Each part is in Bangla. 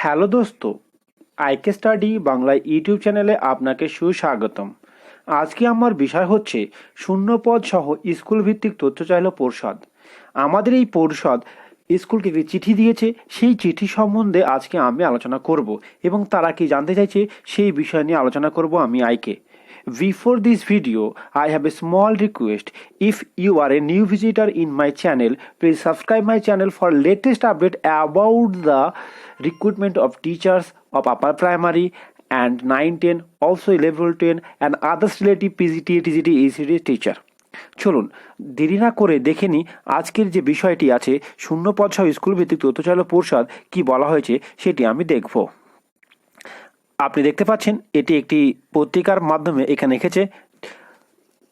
হ্যালো দোস্ত, আইকে স্টাডি বাংলা ইউটিউব চ্যানেলে আপনাকে সুস্বাগতম। আজকে আমার বিষয় হচ্ছে শূন্যপদ সহ স্কুল ভিত্তিক তথ্য চাইল পরিষদ। আমাদের এই পরিষদ স্কুলকে একটি চিঠি দিয়েছে, সেই চিঠি সম্বন্ধে আজকে আমি আলোচনা করব এবং তারা কি জানতে চাইছে সেই বিষয় নিয়ে আলোচনা করব আমি আইকে। Before this video, I have a small request. If you are a new visitor in my channel, please subscribe my channel for latest update about the recruitment of teachers of upper primary and 9, 10, also level 10 and others related PGT, TGT, ECT teacher. চলুন দেরি না করে দেখে নিই আজকের যে বিষয়টি আছে শূন্যপদ সহ স্কুল ভিত্তিক তথ্যচালক পরিষদ কি বলা হয়েছে সেটি আমি দেখব আপনি দেখতে পাচ্ছেন এটি একটি পত্রিকার মাধ্যমে এখানে এসেছে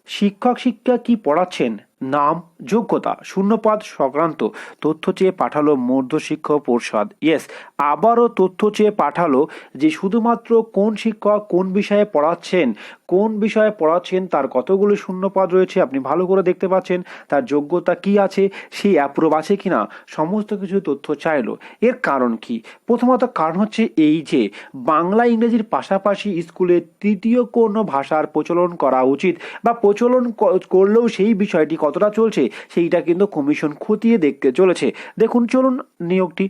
শিক্ষক শিক্ষা কি পড়াচ্ছেন? নাম যোগ্যতা, শূন্যপাদ সংক্রান্ত তথ্য চেয়ে পাঠালো মধ্য শিক্ষক পরিষদ ইয়েস আবারও তথ্য চেয়ে পাঠালো যে শুধুমাত্র কোন শিক্ষক কোন বিষয়ে পড়াচ্ছেন, কোন বিষয়ে পড়াচ্ছেন, তার কতগুলো শূন্যপাদ রয়েছে আপনি ভালো করে দেখতে পাচ্ছেন, তার যোগ্যতা কি আছে সেই অ্যাপ্রুভ আছে কিনা, সমস্ত কিছু তথ্য চাইলো। এর কারণ কি? প্রথমত কারণ হচ্ছে এই যে, বাংলা ইংরেজির পাশাপাশি স্কুলে তৃতীয় কোনো ভাষার প্রচলন করা উচিত বা প্রচলন করলেও সেই বিষয়টি কতটা চলছে সেইটা কিন্তু কমিশন খতিয়ে দেখতে চলেছে। দেখুন, চলুন নিয়োগটি।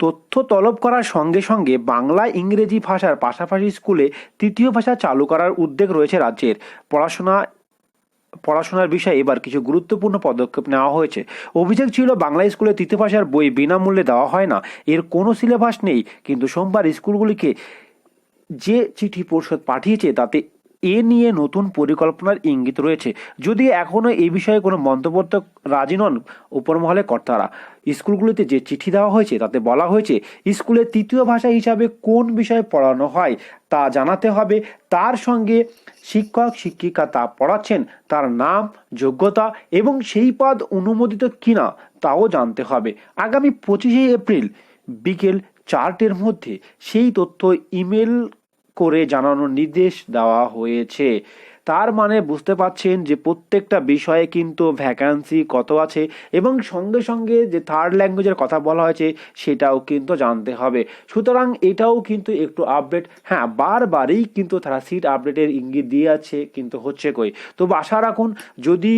তথ্য তলব করার সঙ্গে সঙ্গে বাংলা ইংরেজি ভাষার পাশাপাশি স্কুলে তৃতীয় ভাষা চালু করার উদ্যোগ রয়েছে রাজ্যের। পড়াশোনা, পড়াশোনার বিষয়ে এবার কিছু গুরুত্বপূর্ণ পদক্ষেপ নেওয়া হয়েছে। অভিযোগ ছিল, বাংলা স্কুলে তৃতীয় ভাষার বই বিনামূল্যে দেওয়া হয় না। এর কোনো সিলেবাস নেই, কিন্তু সোমবার স্কুলগুলিকে যে চিঠি পরিষদ পাঠিয়েছে তাতে এ নিয়ে নতুন পরিকল্পনার ইঙ্গিত রয়েছে। যদি এখনও এই বিষয়ে কোনো মন্তব্য রাজি নন উপরমহলে কর্তারা। স্কুলগুলিতে যে চিঠি দেওয়া হয়েছে, তাতে বলা হয়েছে, স্কুলের তৃতীয় ভাষা হিসাবে কোন বিষয়ে পড়ানো হয় তা জানাতে হবে। তার সঙ্গে শিক্ষক, শিক্ষিকা তা পড়াচ্ছেন, তার নাম, যোগ্যতা এবং সেই পদ অনুমোদিত কিনা তাও জানতে হবে। আগামী পঁচিশে এপ্রিল বিকেল চারটের মধ্যে সেই তথ্য ইমেল করে জানানোর নির্দেশ দেওয়া হয়েছে। তার মানে বুঝতে পাচ্ছেন যে প্রত্যেকটা বিষয়ে কিন্তু ভ্যাকান্সি কত আছে এবং সঙ্গে সঙ্গে যে থার্ড ল্যাঙ্গুয়েজের কথা বলা হয়েছে সেটাও কিন্তু জানতে হবে। সুতরাং এটাও কিন্তু একটু আপডেট হ্যাঁ বারবারই কিন্তু তারা সিট আপডেটের ইঙ্গিত দিয়ে আছে কিন্তু হচ্ছে কই? তো আশা রাখুন যদি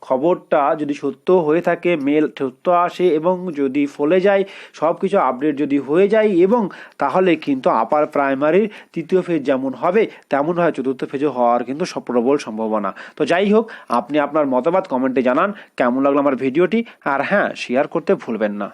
খবরটা যদি সত্য হয়ে থাকে মেল সত্য আসে এবং যদি ফলে যায় সব কিছু আপডেট যদি হয়ে যায় এবং তাহলে কিন্তু আপার প্রাইমারির তৃতীয় ফেজ যেমন হবে, তেমন হয় চতুর্থ ফেজও হওয়ার কিন্তু প্রবল সম্ভাবনা। তো যাই হোক, আপনি আপনার মতামত কমেন্টে জানান, কেমন লাগল আমার ভিডিওটি আর হ্যাঁ শেয়ার করতে ভুলবেন না।